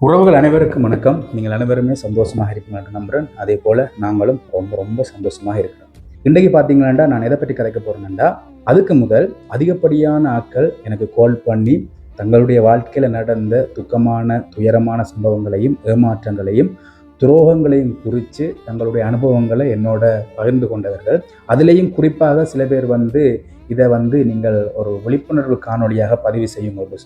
உறவுகள் அனைவருக்கும் வணக்கம். நீங்கள் அனைவருமே சந்தோஷமாக இருக்கீங்க என்று நம்புகிறேன் அதே போல் நாங்களும் ரொம்ப ரொம்ப சந்தோஷமாக இருக்கிறோம். இன்றைக்கு பார்த்தீங்களாண்டா நான் எதை பற்றி கதைக்க போகிறேன்னா அதுக்கு முதல் அதிகப்படியான ஆட்கள் எனக்கு கால் பண்ணி தங்களுடைய வாழ்க்கையில் நடந்த துக்கமான துயரமான சம்பவங்களையும் ஏமாற்றங்களையும் துரோகங்களையும் குறித்து தங்களுடைய அனுபவங்களை என்னோட பகிர்ந்து கொண்டவர்கள். அதுலேயும் குறிப்பாக சில பேர் வந்து இதை வந்து நீங்கள் ஒரு விழிப்புணர்வு காணொலியாக பதிவு செய்யுங்க போது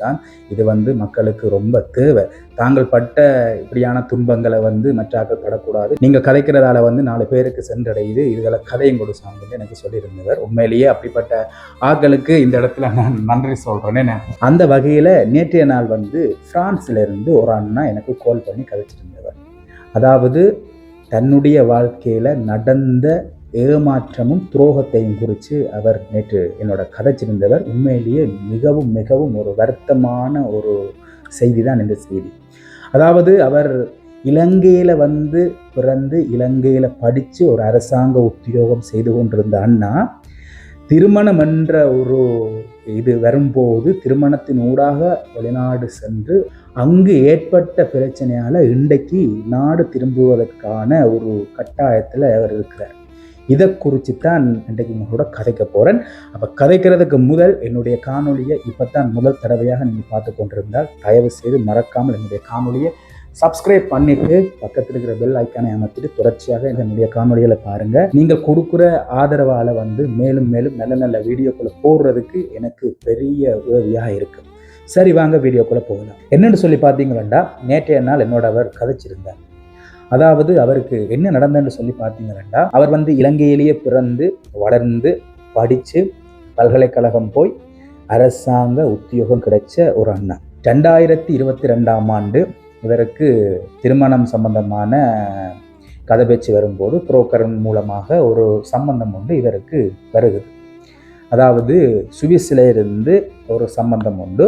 இது வந்து மக்களுக்கு ரொம்ப தேவை. தாங்கள் பட்ட இப்படியான துன்பங்களை வந்து மற்றாக்கள் படக்கூடாது. நீங்கள் கதைக்கிறதால வந்து நாலு பேருக்கு சென்றடையுது. இதுகளை கதையும் கொடு வந்து எனக்கு சொல்லியிருந்தவர். உண்மையிலேயே அப்படிப்பட்ட ஆட்களுக்கு இந்த இடத்துல நான் நன்றி சொல்கிறேன்னு அந்த வகையில் நேற்றைய நாள் வந்து பிரான்ஸ்ல இருந்து ஒரு அண்ணா எனக்கு கால் பண்ணி கதைச்சிருந்தவர் அதாவது தன்னுடைய வாழ்க்கையில் நடந்த ஏமாற்றமும் துரோகத்தையும் குறித்து அவர் நேற்று என்னோட கதைச்சிருந்தவர் உண்மையிலேயே மிகவும் மிகவும் ஒரு வருத்தமான ஒரு செய்தி தான் இந்த செய்தி. அதாவது அவர் இலங்கையில் வந்து பிறந்து இலங்கையில் படித்து ஒரு அரசாங்க உத்தியோகம் செய்து கொண்டிருந்த அண்ணா திருமணம் என்ற ஒரு இது வரும்போது திருமணத்தின் ஊடாக வெளிநாடு சென்று அங்கு ஏற்பட்ட பிரச்சனையால் இன்றைக்கு நாடு திரும்புவதற்கான ஒரு கட்டாயத்தில் அவர் இருக்கிறார். இதை குறித்து தான் இன்றைக்கு உங்களோட கதைக்க போகிறேன் அப்போ கதைக்கிறதுக்கு முதல் என்னுடைய காணொலியை இப்போ தான் முதல் தடவையாக நீங்கள் பார்த்து கொண்டிருந்தால் தயவு செய்து மறக்காமல் என்னுடைய காணொலியை சப்ஸ்கிரைப் பண்ணிட்டு பக்கத்தில் இருக்கிற பெல் ஐக்கானை அமர்த்திட்டு தொடர்ச்சியாக என்னுடைய காணொலிகளை பாருங்கள் நீங்கள் கொடுக்குற ஆதரவால் வந்து மேலும் மேலும் நல்ல நல்ல வீடியோக்களை போடுறதுக்கு எனக்கு பெரிய உதவியாக இருக்குது சரி வாங்க வீடியோக்குள்ளே போகலாம். என்னென்னு சொல்லி பார்த்தீங்கன்னா நேற்றைய நாள் என்னோட அவர் கதைச்சிருந்தார். அதாவது அவருக்கு என்ன நடந்ததுன்னு சொல்லி பார்த்தீங்கன்னா அவர் வந்து இலங்கையிலேயே பிறந்து வளர்ந்து படித்து பல்கலைக்கழகம் போய் அரசாங்க உத்தியோகம் கிடைச்ச ஒரு அண்ணா ரெண்டாயிரத்தி இருபத்தி ரெண்டாம் ஆண்டு இவருக்கு திருமணம் சம்பந்தமான கதை பேச்சு வரும்போது புரோக்கர் மூலமாக ஒரு சம்பந்தம் ஒன்று இவருக்கு வருகுது. அதாவது சுவிஸிலிருந்து ஒரு சம்பந்தம் உண்டு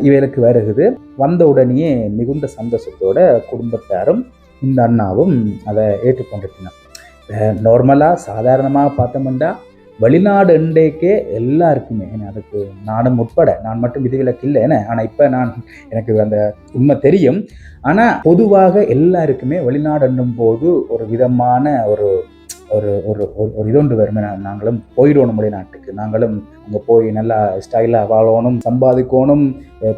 இவருக்கு வருகுது. வந்த உடனேயே மிகுந்த சந்தோஷத்தோட குடும்பத்தாரும் இந்த அண்ணாவும் அதை ஏற்றுக்கொண்டிருக்கிறார் நார்மலாக சாதாரணமாக பார்த்தோம்னா வெளிநாடு இன்றைக்கே எல்லாருக்குமே அதுக்கு நானும் உட்பட நான் மட்டும் விதிவிலக்கு இல்லை என்ன ஆனால் இப்போ நான் எனக்கு அந்த உண்மை தெரியும். ஆனால் பொதுவாக எல்லாருக்குமே வெளிநாடுன்னும் போது ஒரு விதமான ஒரு ஒரு ஒரு ஒரு இதொன்று வருமே. நாங்களும் போயிடணும் வெளிநாட்டுக்கு நாங்களும் அங்கே போய் நல்லா ஸ்டைலாக வாழணும் சம்பாதிக்கணும்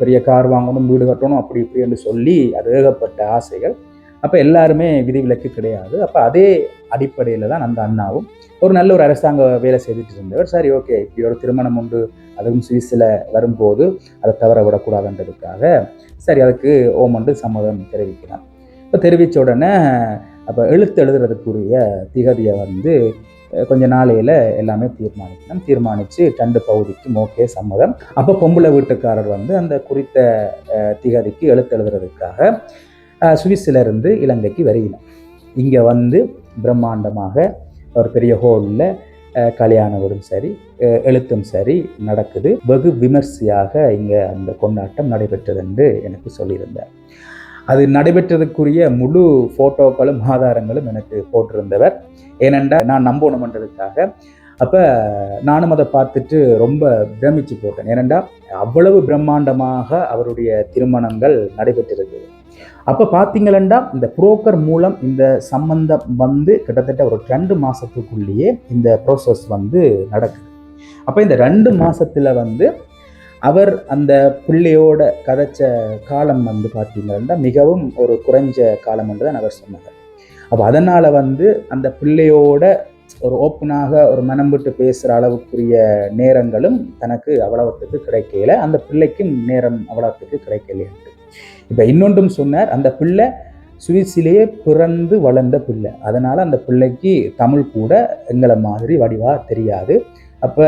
பெரிய கார் வாங்கணும் வீடு கட்டணும் அப்படி இப்படின்னு சொல்லி அது ஏகப்பட்ட ஆசைகள். அப்போ எல்லாருமே விதிவிலக்கு கிடையாது. அப்போ அதே அடிப்படையில் தான் அந்த அண்ணாவும் ஒரு நல்ல ஒரு அரசாங்க வேலை செய்துட்டு இருந்தவர். சரி ஓகே இப்படி ஒரு திருமணம் உண்டு. அதுவும் சுவிஸில் வரும்போது அதை தவற விடக்கூடாதுன்றதுக்காக சரி அதுக்கு ஓமண்டு சம்மதம் தெரிவிக்கிறார் இப்போ தெரிவித்த உடனே அப்போ எழுத்து எழுதுறதுக்குரிய திகதியை வந்து கொஞ்ச நாளையில் எல்லாமே தீர்மானிக்கணும். தீர்மானித்து ரெண்டு பகுதிக்கும் ஓகே சம்மதம். அப்போ பொம்பளை வீட்டுக்காரர் வந்து அந்த குறித்த திகதிக்கு எழுத்து எழுதுறதுக்காக சுவிஸிலிருந்து இலங்கைக்கு வருகினோம் இங்கே வந்து பிரம்மாண்டமாக ஒரு பெரிய ஹோலில் கல்யாணவரும் சரி எழுத்தும் சரி நடக்குது. வெகு விமர்சையாக இங்கே அந்த கொண்டாட்டம் நடைபெற்றது என்று எனக்கு சொல்லியிருந்தார். அது நடைபெற்றதுக்குரிய முழு ஃபோட்டோக்களும் ஆதாரங்களும் எனக்கு போட்டிருந்தவர். ஏனென்றால் நான் நம்பணுமன்றதுக்காக அப்போ நானும் அதை பார்த்துட்டு ரொம்ப பிரமிச்சு போட்டேன். ஏனென்றால் அவ்வளவு பிரம்மாண்டமாக அவருடைய திருமணங்கள் நடைபெற்றிருக்குது அப்போ பார்த்தீங்களா இந்த புரோக்கர் மூலம் இந்த சம்பந்தம் வந்து கிட்டத்தட்ட ஒரு ரெண்டு மாதத்துக்குள்ளேயே இந்த ப்ரோசஸ் வந்து நடக்குது. அப்போ இந்த ரெண்டு மாதத்தில் வந்து அவர் அந்த பிள்ளையோட கதைச்ச காலம் வந்து பார்த்தீங்கன்னா மிகவும் ஒரு குறைஞ்ச காலம் என்று தான் அவர் சொன்னார். அப்போ அதனால் வந்து அந்த பிள்ளையோட ஒரு ஓப்பனாக ஒரு மனம் விட்டு பேசுகிற அளவுக்குரிய நேரங்களும் தனக்கு அவ்வளவத்துக்கு கிடைக்கல. அந்த பிள்ளைக்கும் நேரம் அவ்வளவுத்துக்கு கிடைக்கலைன்ட்டு இப்போ இன்னொன்றும் சொன்னார் அந்த பிள்ளை சுவிஸிலேயே பிறந்து வளர்ந்த பிள்ளை. அதனால் அந்த பிள்ளைக்கு தமிழ் கூட எங்களை மாதிரி வடிவாக தெரியாது. அப்போ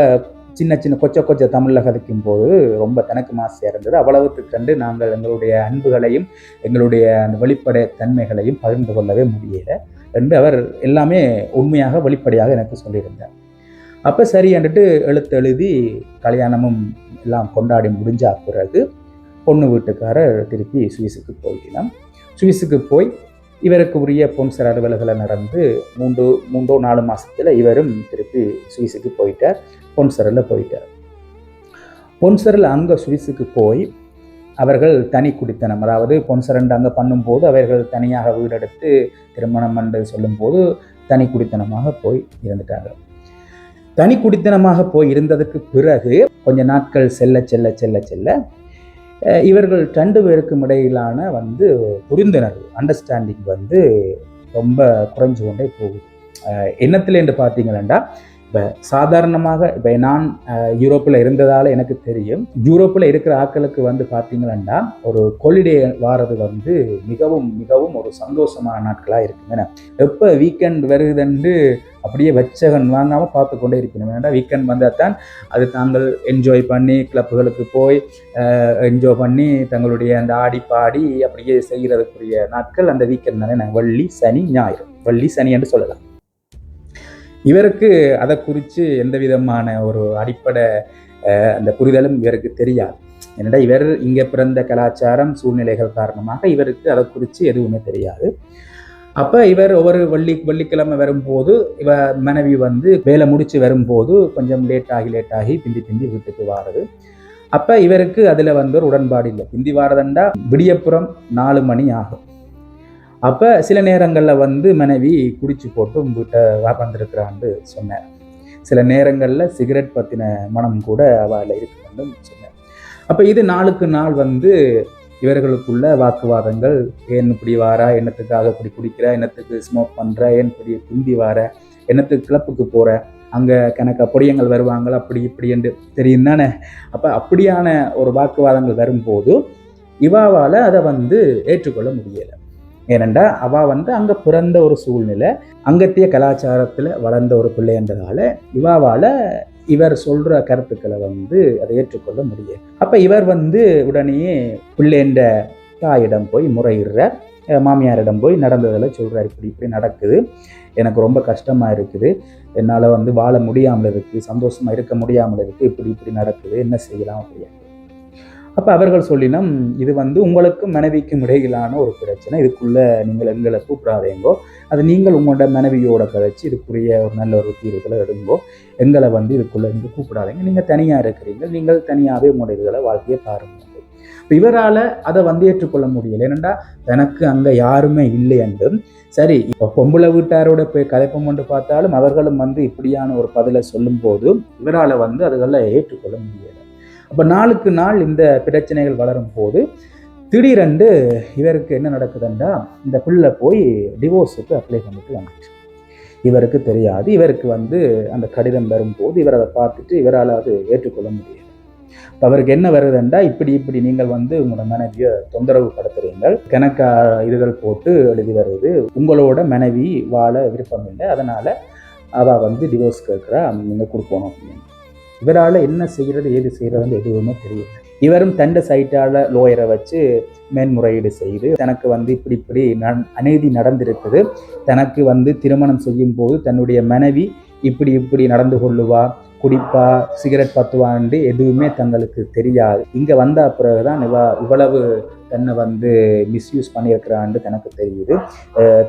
சின்ன சின்ன கொச்ச கொச்ச தமிழில் கதைக்கும் போது ரொம்ப தனக்கு மாசியாக இருந்தது அவ்வளவுக்கு கண்டு நாங்கள் எங்களுடைய அன்புகளையும் எங்களுடைய அந்த வெளிப்படை தன்மைகளையும் பகிர்ந்து கொள்ளவே முடியலை என்று அவர் எல்லாமே உண்மையாக வெளிப்படையாக எனக்கு சொல்லியிருந்தார். அப்போ சரி என்றுட்டு எழுத்து எழுதி கல்யாணமும் எல்லாம் கொண்டாடி முடிஞ்ச பிறகு பொண்ணு வீட்டுக்காரர் திருப்பி சுவிஸுக்கு போயிடலாம் சுவிஸுக்கு போய் இவருக்கு உரிய பொன்சர் அலுவல்களை நடந்து மூன்று மூன்றோ நாலு மாதத்தில் இவரும் திருப்பி சுவிஸுக்கு போயிட்டார். பொன்சரில் போயிட்டார். பொன்சரில் அங்கே சுவிஸுக்கு போய் அவர்கள் தனி குடித்தனம் அதாவது பொன்சரண்டு அங்கே பண்ணும்போது அவர்கள் தனியாக வீடெடுத்து திருமணம் என்று சொல்லும்போது தனி குடித்தனமாக போய் இருந்துட்டாங்க தனி குடித்தனமாக போய் இருந்ததுக்கு பிறகு கொஞ்ச நாட்கள் செல்ல செல்ல செல்ல செல்ல இவர்கள் ரெண்டு பேருக்கும் இடையிலான வந்து புரிந்துணர்வு அண்டர்ஸ்டாண்டிங் வந்து ரொம்ப குறைஞ்சு கொண்டே போகுது. அஹ், என்னத்தில் என்று பார்த்தீங்கன்னா இப்போ சாதாரணமாக இப்போ நான் யூரோப்பில் இருந்ததால் எனக்கு தெரியும். யூரோப்பில் இருக்கிற ஆட்களுக்கு வந்து பார்த்தீங்கன்னா ஒரு கொலிடே வாரது வந்து மிகவும் மிகவும் ஒரு சந்தோஷமான நாட்களாக இருக்குங்க எப்போ வீக்கெண்ட் வருதுன்னு அப்படியே வச்சகன் வாங்காமல் பார்த்து கொண்டே இருக்கணும். ஏன்னா வீக்கெண்ட் வந்தால் தான் அது தாங்கள் என்ஜாய் பண்ணி கிளப்புகளுக்கு போய் என்ஜாய் பண்ணி தங்களுடைய அந்த ஆடி பாடி அப்படியே செய்கிறதுக்குரிய நாட்கள் அந்த வீக்கெண்ட் தானே. நான் வள்ளி சனி ஞாயிறு. வள்ளி சனி என்று சொல்லலாம். இவருக்கு அதை குறித்து எந்த விதமான ஒரு அடிப்படை அந்த புரிதலும் இவருக்கு தெரியாது. என்னடா இவர் இங்கே பிறந்த கலாச்சாரம் சூழ்நிலைகள் காரணமாக இவருக்கு அதை குறித்து எதுவுமே தெரியாது. அப்போ இவர் ஒவ்வொரு வெள்ளி வெள்ளிக்கிழமை வரும்போது இவ மனைவி வந்து வேலை முடித்து வரும்போது கொஞ்சம் லேட் ஆகி லேட் ஆகி பிந்தி பிந்தி வீட்டுக்கு வாருது. அப்போ இவருக்கு அதில் வந்து ஒரு உடன்பாடு இல்லை. பிந்தி வாரதண்டா விடியப்புறம் நாலு மணி ஆகும். அப்போ சில நேரங்களில் வந்து மனைவி குடிச்சு போட்டு வீட்டை வந்திருக்கிறான்னு சொன்னார். சில நேரங்களில் சிகரெட் பற்றின மனம் கூட அவள் இருக்குன்னு சொன்னார். அப்போ இது நாளுக்கு நாள் வந்து இவர்களுக்குள்ள வாக்குவாதங்கள் ஏன் இப்படி வாரா? என்னத்துக்காக இப்படி குடிக்கிற? என்னத்துக்கு ஸ்மோக் பண்ணுற ஏன் இப்படி குந்தி வார? என்னத்துக்கு கிளப்புக்கு போகிற அங்கே கணக்க பொடியங்கள் வருவாங்கள்? அப்படி இப்படி என்று தெரியும் தானே? அப்போ அப்படியான ஒரு வாக்குவாதங்கள் வரும்போது இவாவால் அதை வந்து ஏற்றுக்கொள்ள முடியலை. ஏனென்றால் அவள் வந்து அங்கே பிறந்த ஒரு சூழ்நிலை அங்கத்திய கலாச்சாரத்தில் வளர்ந்த ஒரு பிள்ளைன்றதால இவாவால் இவர் சொல்கிற கருத்துக்களை வந்து அதை ஏற்றுக்கொள்ள முடியும் அப்போ இவர் வந்து உடனே பிள்ளைன்ற தாயிடம் போய் முறையிடுறார். மாமியாரிடம் போய் நடந்ததில் சொல்கிறார் இப்படி இப்படி நடக்குது. எனக்கு ரொம்ப கஷ்டமாக இருக்குது. என்னால் வந்து வாழ முடியாமல் இருக்குது சந்தோஷமாக இருக்க முடியாமல் இருக்குது இப்படி இப்படி நடக்குது. என்ன செய்யலாம்? அப்படின்னு. அப்போ அவர்கள் சொல்லினோம் இது வந்து உங்களுக்கும் மனைவிக்கும் இடையிலான ஒரு பிரச்சனை. இதுக்குள்ளே நீங்கள் எங்களை கூப்பிடாதேங்கோ. அது நீங்கள் உங்களோட மனைவியோட கதைச்சு இதுக்குரிய ஒரு நல்ல ஒரு தீர்வுகளை எடுங்கோ. எங்களை வந்து இதுக்குள்ளே இருந்து கூப்பிடாதீங்க. நீங்கள் தனியாக இருக்கிறீங்க. நீங்கள் தனியாகவே உங்களோட இதுகளை வாழ்க்கையை பாருங்கள் இப்போ இவரால் அதை வந்து ஏற்றுக்கொள்ள முடியலை. ஏனெண்டா தனக்கு அங்கே யாருமே இல்லை என்றும் சரி இப்போ பொம்பளை வீட்டாரோட போய் கதைப்பம் கொண்டு பார்த்தாலும் அவர்களும் வந்து இப்படியான ஒரு பதிலை சொல்லும்போது இவரால் வந்து அதுகளை ஏற்றுக்கொள்ள முடியலை. அப்போ நாளுக்கு நாள் இந்த பிரச்சனைகள் வளரும் போது திடீரென்று இவருக்கு என்ன நடக்குதுன்னா இந்த பிள்ளை போய் டிவோர்ஸுக்கு அப்ளை பண்ணிட்டு வந்துட்டு. இவருக்கு தெரியாது. இவருக்கு வந்து அந்த கடிதம் வரும்போது இவர் அதை பார்த்துட்டு இவரால் அது ஏற்றுக்கொள்ள முடியாது இப்போ அவருக்கு என்ன வருதுண்டா? இப்படி இப்படி நீங்கள் வந்து உங்களோட மனைவியை தொந்தரவு படுத்துறீங்கள் கணக்கா இதுகள் போட்டு எழுதி வருது. உங்களோட மனைவி வாழ விருப்பம் இல்லை அதனால் அவள் வந்து டிவோர்ஸ் கேட்குறா. நீங்கள் கொடுக்கணும் அப்படின்னு. இவரால் என்ன செய்கிறது ஏது செய்கிறதுன்னு எதுவுமே தெரியல. இவரும் தண்ட சைட்டால் லோயரை வச்சு மேன்முறையீடு செய்து தனக்கு வந்து இப்படி இப்படி அநீதி நடந்திருக்குது. தனக்கு வந்து திருமணம் செய்யும் போது தன்னுடைய மனைவி இப்படி இப்படி நடந்து கொள்ளுவா குடிப்பா சிகரெட் பத்துவாண்டு எதுவுமே தங்களுக்கு தெரியாது. இங்கே வந்த பிறகு தான் இவ இவ்வளவு தன்னை வந்து மிஸ்யூஸ் பண்ணியிருக்கிறான்னு தனக்கு தெரியுது.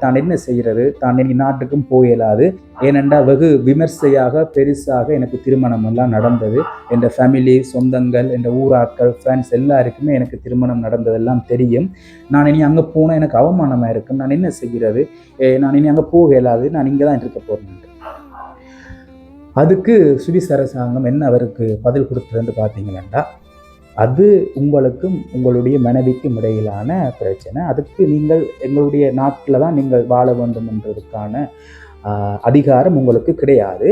தான் என்ன செய்கிறது தான் இனி நாட்டுக்கும் போயிடாது ஏனென்றால் வெகு விமர்சையாக பெருசாக எனக்கு திருமணம் எல்லாம் நடந்தது. என் ஃபேமிலி சொந்தங்கள் என் ஊராட்கள் ஃப்ரெண்ட்ஸ் எல்லாருக்குமே எனக்கு திருமணம் நடந்ததெல்லாம் தெரியும். நான் இனி அங்கே போனால் எனக்கு அவமானமாக இருக்கும். நான் என்ன செய்கிறது நான் இனி அங்கே போக இயலாது. நான் இங்கே தான் இருக்க போகிறேன் அதுக்கு சுவிஸ் அரசாங்கம் என்ன அவருக்கு பதில் கொடுத்ததுன்னு பார்த்தீங்கன்னா அது உங்களுக்கும் உங்களுடைய மனைவிக்கும் இடையிலான பிரச்சனை. அதுக்கு நீங்கள் எங்களுடைய நாட்டில் தான் நீங்கள் வாழ வேண்டும் என்றதுக்கான அதிகாரம் உங்களுக்கு கிடையாது.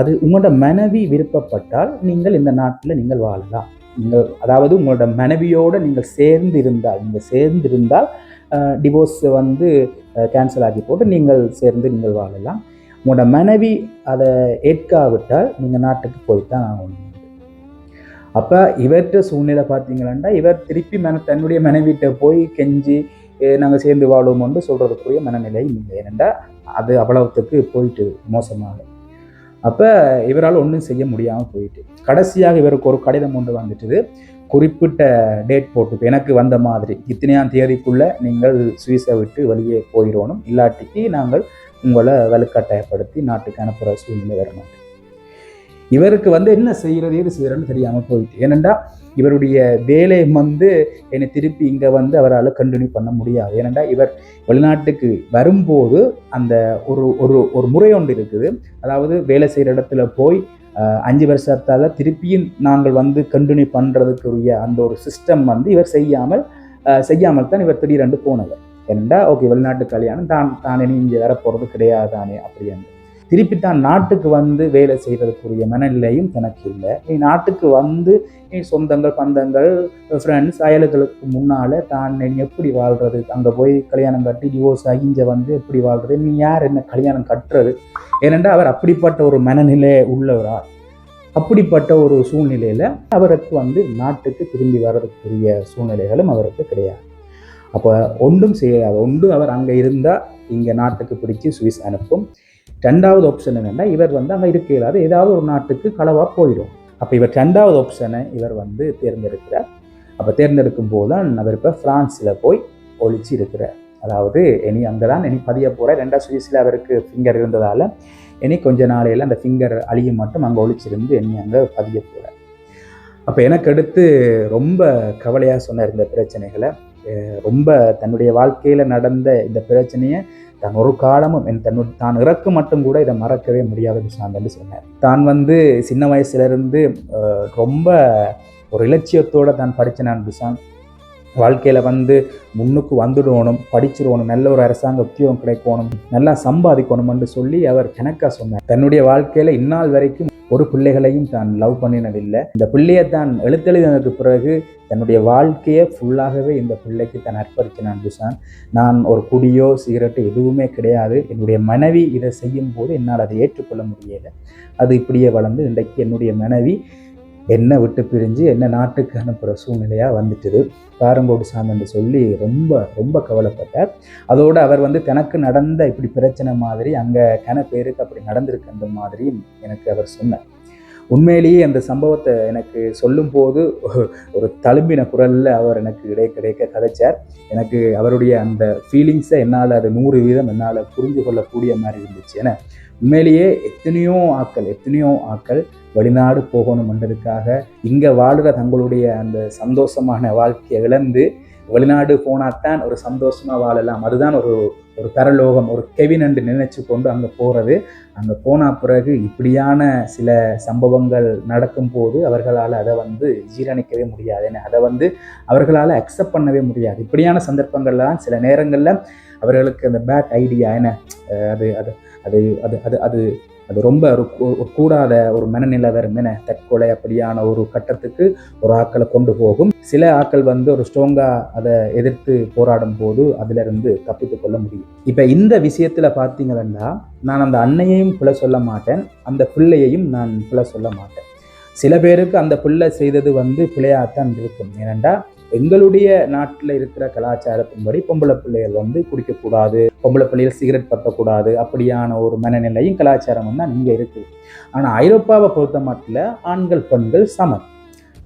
அது உங்களோட மனைவி விருப்பப்பட்டால் நீங்கள் இந்த நாட்டில் நீங்கள் வாழலாம். நீங்கள் அதாவது உங்களோட மனைவியோடு நீங்கள் சேர்ந்து இருந்தால் நீங்கள் சேர்ந்து இருந்தால் டிவோர்ஸ் வந்து கேன்சல் ஆகி போட்டு நீங்கள் சேர்ந்து நீங்கள் வாழலாம். உங்களோட மனைவி அதை ஏற்காவிட்டால் நீங்கள் நாட்டுக்கு போய்த்தான் ஆகணும். அப்போ இவர்கிட்ட சூழ்நிலை பார்த்தீங்கன்னா இவர் திருப்பி மன தன்னுடைய மனைவிட்ட போய் கெஞ்சி நாங்கள் சேர்ந்து வாழுவோம்னு சொல்கிறதுக்குரிய மனநிலை இல்லை. ஏனெண்டா அது அவ்வளவுத்துக்கு போயிட்டு மோசமாக. அப்போ இவரால் ஒன்றும் செய்ய முடியாமல் போயிட்டு கடைசியாக இவருக்கு ஒரு கடிதம் ஒன்று வந்துட்டுது. குறிப்பிட்ட டேட் போட்டு எனக்கு வந்த மாதிரி இத்தனையாம் தேதிக்குள்ளே நீங்கள் சுவிஸை விட்டு வெளியே போயிடணும். இல்லாட்டிக்கு நாங்கள் உங்களை வலுக்கட்டாயப்படுத்தி நாட்டுக்கு அனுப்புகிற சூழ்நிலை வரணும் இவருக்கு வந்து என்ன செய்கிறது ஏது செய்கிறன்னு தெரியாமல் போயிட்டு. ஏனெண்டா இவருடைய வேலை வந்து என்னை திருப்பி இங்கே வந்து அவரால் கண்டினியூ பண்ண முடியாது. ஏனெண்டா இவர் வெளிநாட்டுக்கு வரும்போது அந்த ஒரு ஒரு ஒரு முறை ஒன்று இருக்குது. அதாவது வேலை செய்கிற இடத்துல போய் அஹ், அஞ்சு வருஷத்தால் திருப்பியும் நாங்கள் வந்து கண்டினியூ பண்ணுறதுக்குரிய அந்த ஒரு சிஸ்டம் வந்து இவர் செய்யாமல் செய்யாமல் தான் இவர் திடீரென்று போனவர். ஏனெண்டா ஓகே வெளிநாட்டு கல்யாணம். தான் தான் இனி இங்கே வர போகிறது கிடையாதானே? அப்படி என்று திருப்பி தான் நாட்டுக்கு வந்து வேலை செய்கிறதுக்குரிய மனநிலையும் தனக்கு இல்லை. நீ நாட்டுக்கு வந்து நீ சொந்தங்கள் பந்தங்கள் ஃப்ரெண்ட்ஸ் அயலுகளுக்கு முன்னால் தான் நீ எப்படி வாழ்கிறது அங்கே போய் கல்யாணம் கட்டி டிவோர்ஸ் அகிஞ்ச வந்து எப்படி வாழ்கிறது நீ யார் என்ன கல்யாணம் கட்டுறது? ஏனென்றால் அவர் அப்படிப்பட்ட ஒரு மனநிலை உள்ளவரா? அப்படிப்பட்ட ஒரு சூழ்நிலையில் அவருக்கு வந்து நாட்டுக்கு திரும்பி வர்றதுக்குரிய சூழ்நிலைகளும் அவருக்கு கிடையாது. அப்போ ஒன்றும் செய்யாது. ஒன்று அவர் அங்கே இருந்தால் இங்கே நாட்டுக்கு பிடிச்சி சுவிஸ் அனுப்பும். ரெண்டாவது ஆப்ஷன் என்னென்னா இவர் வந்து அங்கே இருக்க இல்லாத ஏதாவது ஒரு நாட்டுக்கு களவாக போயிடும். அப்போ இவர் ரெண்டாவது ஆப்ஷனை இவர் வந்து தேர்ந்தெடுக்கிறார். அப்போ தேர்ந்தெடுக்கும் போது தான் அவர் இப்போ ஃப்ரான்ஸில் போய் ஒழிச்சு இருக்கிறார். அதாவது இனி அங்கே தான் இனி பதிய போகிற ரெண்டாவது சுவிஸில் அவருக்கு ஃபிங்கர் இருந்ததால் இனி கொஞ்ச நாளையில் அந்த ஃபிங்கர் அழிய மட்டும் அங்கே ஒழிச்சிருந்து இனி அங்கே பதிய போகிறார் அப்போ எனக்கு அடுத்து ரொம்ப கவலையாக சொன்னார் இந்த பிரச்சனைகளை ரொம்ப தன்னுடைய வாழ்க்கையில் நடந்த இந்த பிரச்சனையை தான் ஒரு காலமும் என் தன்னு தான் இறக்கு மட்டும் கூட இதை மறக்கவே முடியாது விஷயம் சொன்னார். தான் வந்து சின்ன வயசுலேருந்து ரொம்ப ஒரு இலட்சியத்தோடு தான் படித்தனான் பிசான். வாழ்க்கையில் வந்து முன்னுக்கு வந்துடணும் படிச்சிடணும் நல்ல ஒரு அரசாங்க உத்தியோகம் கிடைக்கணும் நல்லா சம்பாதிக்கணும்னு சொல்லி அவர் கணக்காக சொன்னார். தன்னுடைய வாழ்க்கையில் இந்நாள் வரைக்கும் ஒரு பிள்ளைகளையும் தான் லவ் பண்ணினதில்லை. இந்த பிள்ளையை தான் எழுத்தெழுதினதுக்கு பிறகு தன்னுடைய வாழ்க்கையை ஃபுல்லாகவே இந்த பிள்ளைக்கு தான் அர்ப்பணித்தினான் துஷான். நான் ஒரு குடியோ சிகரெட்டோ எதுவுமே கிடையாது. என்னுடைய மனைவி இதை செய்யும் போது என்னால் அதை ஏற்றுக்கொள்ள முடியலை. அது இப்படியே வளர்ந்து இன்றைக்கு என்னுடைய மனைவி என்னை விட்டு பிரிஞ்சு என்ன நாட்டுக்கு அனுப்புகிற சூழ்நிலையாக வந்துட்டுது. காரங்கோடு சாமின்னு சொல்லி ரொம்ப ரொம்ப கவலைப்பட்டார். அதோடு அவர் வந்து தனக்கு நடந்த இப்படி பிரச்சனை மாதிரி அங்கே கன பேருக்கு அப்படி நடந்திருக்கு அந்த மாதிரி எனக்கு அவர் சொன்னார். உண்மையிலேயே அந்த சம்பவத்தை எனக்கு சொல்லும்போது ஒரு தழும்பின குரலில் அவர் எனக்கு இடை கிடைக்க கதைச்சார். எனக்கு அவருடைய அந்த ஃபீலிங்ஸை என்னால் அது நூறு வீதம் என்னால் புரிஞ்சு கொள்ளக்கூடிய மாதிரி இருந்துச்சு ஏன்னா உண்மையிலேயே எத்தனையோ ஆக்கள் எத்தனையோ ஆக்கள் வெளிநாடு போகணுமென்றதுக்காக இங்கே வாழ்கிற தங்களுடைய அந்த சந்தோஷமான வாழ்க்கையை இழந்து வெளிநாடு போனாத்தான் ஒரு சந்தோஷமாக வாழலாம். அதுதான் ஒரு ஒரு பரலோகம் ஒரு கெவின் என்று நினைச்சு கொண்டு அங்கே போகிறது அங்கே போன பிறகு இப்படியான சில சம்பவங்கள் நடக்கும்போது அவர்களால் அதை வந்து ஜீரணிக்கவே முடியாது. அதை வந்து அவர்களால் அக்செப்ட் பண்ணவே முடியாது. இப்படியான சந்தர்ப்பங்கள்லாம் சில நேரங்களில் அவர்களுக்கு அந்த பேட் ஐடியா என்ன அது அது அது அது அது அது அது ரொம்ப ஒரு கூடாத ஒரு மனநிலை வரும் தற்கொலை அப்படியான ஒரு கட்டத்துக்கு ஒரு ஆக்களை கொண்டு போகும். சில ஆக்கள் வந்து ஒரு ஸ்ட்ராங்காக அதை எதிர்த்து போராடும் போது அதிலிருந்து தப்பித்து கொள்ள முடியும். இப்போ இந்த விஷயத்தில் பார்த்தீங்கன்னா நான் அந்த அன்னையையும் பிழை சொல்ல மாட்டேன் அந்த பிள்ளையையும் நான் பிழை சொல்ல மாட்டேன். சில பேருக்கு அந்த பிள்ளை செய்தது வந்து பிள்ளையாகத்தான் இருக்கும். ஏனெண்டா எங்களுடைய நாட்டில் இருக்கிற கலாச்சாரத்தின்படி பொம்பளை பிள்ளைகள் வந்து குடிக்கக்கூடாது பொம்பளை பிள்ளைகள் சிகரெட் பற்றக்கூடாது அப்படியான ஒரு மனநிலையும் கலாச்சாரம் தான் இங்கே இருக்குது. ஆனால் ஐரோப்பாவை பொறுத்த மட்டில் ஆண்கள் பெண்கள் சமம்.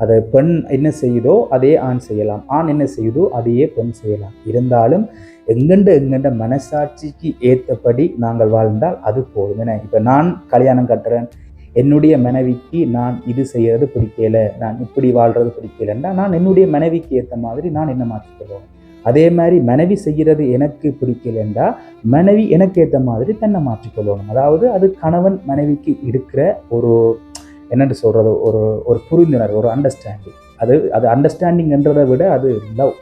அதை பெண் என்ன செய்யுதோ அதே ஆண் செய்யலாம். ஆண் என்ன செய்யுதோ அதையே பெண் செய்யலாம். இருந்தாலும் எங்கெண்ட எங்கெண்ட மனசாட்சிக்கு ஏற்றபடி நாங்கள் வாழ்ந்தால் அது போதும். என இப்போ நான் கல்யாணம் கட்டுறேன் என்னுடைய மனைவிக்கு நான் இது செய்யறது பிடிக்கல நான் இப்படி வாழ்றது பிடிக்கலன்னா நான் என்னுடைய மனைவிக்கு ஏற்ற மாதிரி நான் என்ன மாற்றிக்கொள்வேன் அதே மாதிரி மனைவி செய்கிறது எனக்கு பிடிக்கலண்டா மனைவி எனக்கு ஏற்ற மாதிரி தன்னை மாற்றிக்கொள்ளணும் அதாவது அது கணவன் மனைவிக்கு இருக்கிற ஒரு என்னென்று சொல்கிறது ஒரு ஒரு புரிந்துணர்வு ஒரு அண்டர்ஸ்டாண்டிங் அது அது அண்டர்ஸ்டாண்டிங்ன்றதை விட அது லவ்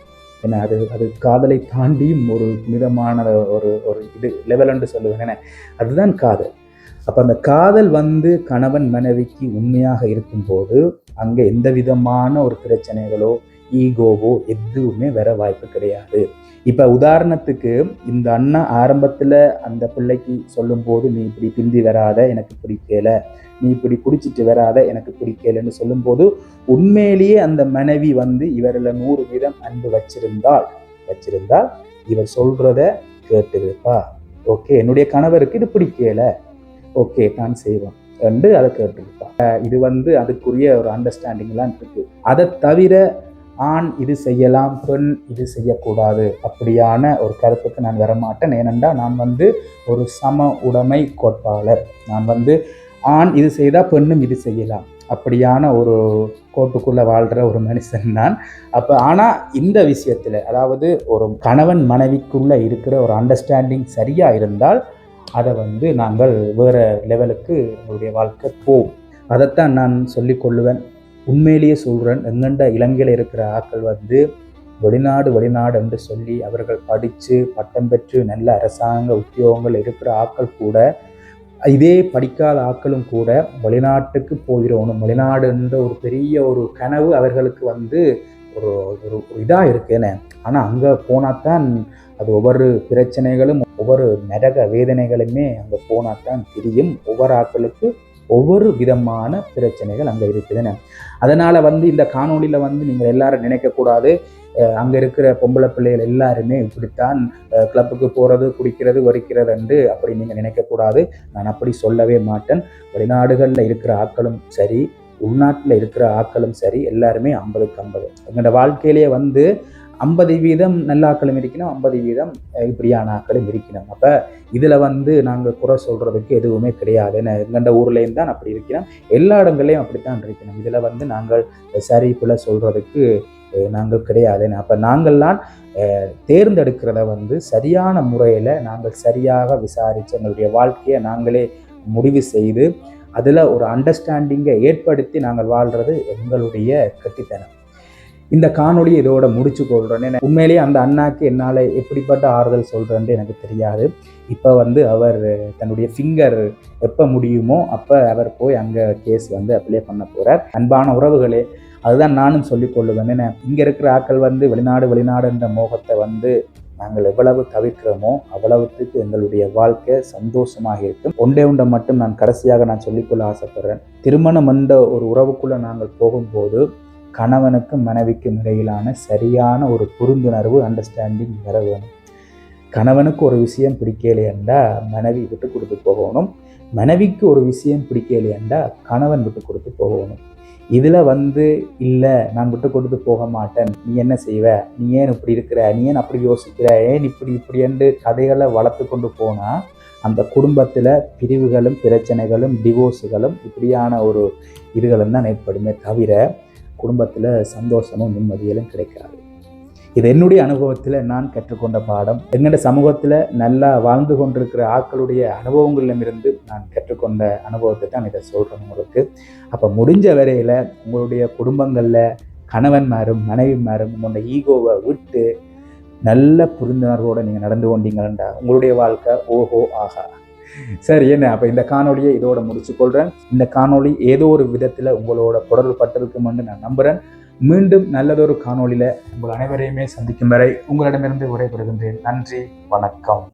என்ன அது அது காதலை தாண்டியும் ஒரு மிதமான ஒரு ஒரு இது லெவல்னு சொல்லுவேன். என்ன அதுதான் காதல். அப்போ அந்த காதல் வந்து கணவன் மனைவிக்கு உண்மையாக இருக்கும்போது அங்கே எந்த விதமான ஒரு பிரச்சனைகளோ ஈகோவோ எதுவுமே வர வாய்ப்பு கிடையாது. இப்போ உதாரணத்துக்கு இந்த அண்ணா ஆரம்பத்தில் அந்த பிள்ளைக்கு சொல்லும்போது நீ இப்படி பிந்தி வராத எனக்கு பிடிக்கல. நீ இப்படி குடிச்சிட்டு வராத எனக்கு பிடிக்கலன்னு சொல்லும்போது உண்மையிலேயே அந்த மனைவி வந்து இவரில் நூறு வீதம் அன்பு வச்சிருந்தால் வச்சிருந்தால் இவர் சொல்றத கேட்டுருப்பா. ஓகே என்னுடைய கணவருக்கு இது பிடிக்கல. ஓகே நான் செய்வோம் என்று அதை கேட்டுருப்பா இது வந்து அதுக்குரிய ஒரு அண்டர்ஸ்டாண்டிங்லாம் இருக்கு. அதை தவிர ஆண் இது செய்யலாம் பெண் இது செய்யக்கூடாது அப்படியான ஒரு கருத்துக்கு நான் வரமாட்டேன். ஏனென்றால் நான் வந்து ஒரு சம உடைமை கோட்பாளர். நான் வந்து ஆண் இது செய்தால் பெண்ணும் இது செய்யலாம் அப்படியான ஒரு கோட்டுக்குள்ளே வாழ்கிற ஒரு மனுஷன் நான். அப்போ ஆனால் இந்த விஷயத்தில் அதாவது ஒரு கணவன் மனைவிக்குள்ளே இருக்கிற ஒரு அண்டர்ஸ்டாண்டிங் சரியாக இருந்தால் அதை வந்து நாங்கள் வேறு லெவலுக்கு எங்களுடைய வாழ்க்கை போகும். அதைத்தான் நான் சொல்லி கொள்ளுவேன். உண்மையிலேயே சொல்கிறேன் எங்கண்ட இலங்கையில் இருக்கிற ஆட்கள் வந்து வெளிநாடு வெளிநாடு என்று சொல்லி அவர்கள் படித்து பட்டம் பெற்று நல்ல அரசாங்க உத்தியோகங்கள் இருக்கிற ஆக்கள் கூட இதே படிக்காத ஆக்களும் கூட வெளிநாட்டுக்கு போயிடணும். வெளிநாடு என்ற ஒரு பெரிய ஒரு கனவு அவர்களுக்கு வந்து ஒரு ஒரு இதாக இருக்குன்னு ஆனால் அங்கே போனால் தான் அது ஒவ்வொரு பிரச்சனைகளும் ஒவ்வொரு நரக வேதனைகளுமே அங்கே போனால் தான் தெரியும். ஒவ்வொரு ஆட்களுக்கு ஒவ்வொரு விதமான பிரச்சனைகள் அங்கே இருக்குதுன்னு அதனால் வந்து இந்த காணொலியில் வந்து நீங்கள் எல்லாரும் நினைக்கக்கூடாது. அங்கே இருக்கிற பொம்பளை பிள்ளைகள் எல்லாருமே இப்படித்தான் கிளப்புக்கு போகிறது குடிக்கிறது வரிக்கிறது என்று அப்படி நீங்கள் நினைக்கக்கூடாது. நான் அப்படி சொல்லவே மாட்டேன். வெளிநாடுகளில் இருக்கிற ஆட்களும் சரி உள்நாட்டில் இருக்கிற ஆட்களும் சரி எல்லாருமே ஐம்பதுக்கு ஐம்பது. எங்களோட வாழ்க்கையிலேயே வந்து ஐம்பது வீதம் நல்லாக்களும் இருக்கணும் ஐம்பது வீதம் இப்படியான ஆக்களும் இருக்கணும் அப்போ இதில் வந்து நாங்கள் குறை சொல்கிறதுக்கு எதுவுமே கிடையாது. என்ன எங்கண்ட ஊர்லேயும் தான் அப்படி இருக்கணும் எல்லா இடங்களையும் அப்படித்தான் இருக்கணும் இதில் வந்து நாங்கள் சரி பிள்ளை சொல்கிறதுக்கு நாங்கள் கிடையாது. அப்போ நாங்கள்லாம் தேர்ந்தெடுக்கிறத வந்து சரியான முறையில் நாங்கள் சரியாக விசாரித்து எங்களுடைய வாழ்க்கையை நாங்களே முடிவு செய்து அதில் ஒரு அண்டர்ஸ்டாண்டிங்கை ஏற்படுத்தி நாங்கள் வாழ்கிறது எங்களுடைய கட்டித்தனம். இந்த காணொலி இதோட முடிச்சு கொள்கிறேன்னு உண்மையிலேயே அந்த அண்ணாக்கு என்னால் எப்படிப்பட்ட ஆறுதல் சொல்கிறேன்ட்டு எனக்கு தெரியாது. இப்போ வந்து அவர் தன்னுடைய ஃபிங்கர் எப்போ முடியுமோ அப்போ அவர் போய் அங்கே கேஸ் வந்து அப்ளை பண்ண போகிறார் அன்பான உறவுகளே அதுதான் நானும் சொல்லிக் கொள்ளுவேன் இங்கே இருக்கிற ஆக்கள் வந்து வெளிநாடு வெளிநாடு என்ற மோகத்தை வந்து நாங்கள் எவ்வளவு தவிர்க்கிறோமோ அவ்வளவுத்துக்கு எங்களுடைய வாழ்க்கை சந்தோஷமாக இருக்கும். ஒன்றே ஒன்றை மட்டும் நான் கடைசியாக நான் சொல்லிக்கொள்ள ஆசைப்படுறேன். திருமணம் என்ற ஒரு உறவுக்குள்ளே நாங்கள் போகும்போது கணவனுக்கும் மனைவிக்கும் இடையிலான சரியான ஒரு புரிந்துணர்வு அண்டர்ஸ்டாண்டிங் வர வேணும். கணவனுக்கு ஒரு விஷயம் பிடிக்கலையண்டா மனைவி விட்டு கொடுத்து போகணும். மனைவிக்கு ஒரு விஷயம் பிடிக்கலையண்டா கணவன் விட்டு கொடுத்து போகணும். இதில் வந்து இல்லை நான் விட்டு கொடுத்து போக மாட்டேன். நீ என்ன செய்வ? நீ ஏன் இப்படி இருக்கிற? நீ ஏன் அப்படி யோசிக்கிற? ஏன் இப்படி இப்படி என்று கதைகளை வளர்த்து கொண்டு போனால் அந்த குடும்பத்தில் பிரிவுகளும் பிரச்சனைகளும் டிவோர்ஸுகளும் இப்படியான ஒரு இதுகளும் தான் ஏற்படுமே தவிர குடும்பத்தில் சந்தோஷமும் நிம்மதியிலும் கிடைக்காது. இது என்னுடைய அனுபவத்தில் நான் கற்றுக்கொண்ட பாடம். எங்களோட சமூகத்தில் நல்லா வாழ்ந்து கொண்டிருக்கிற ஆக்களுடைய அனுபவங்களிலிருந்து நான் கற்றுக்கொண்ட அனுபவத்தை தான் இதை சொல்கிறேன் உங்களுக்கு. அப்போ முடிஞ்ச வரையில் உங்களுடைய குடும்பங்களில் கணவன்மாரும் மனைவிமாரும் உங்களோட ஈகோவை விட்டு நல்ல புரிந்துணர்வோடு நீங்கள் நடந்து கொண்டீங்கன்னா உங்களுடைய வாழ்க்கை ஓஹோ ஆகா சரி என்ன? அப்போ இந்த காணொலியை இதோட முடிச்சுக்கொள்கிறேன் இந்த காணொலி ஏதோ ஒரு விதத்தில் உங்களோட தொடர்பு பட்டிருக்குமென்று நான் நம்புகிறேன் மீண்டும் நல்லதொரு காணொலியில் உங்கள் அனைவரையுமே சந்திக்கும் வரை உங்களிடமிருந்து விடைபெறுகின்றேன். நன்றி வணக்கம்.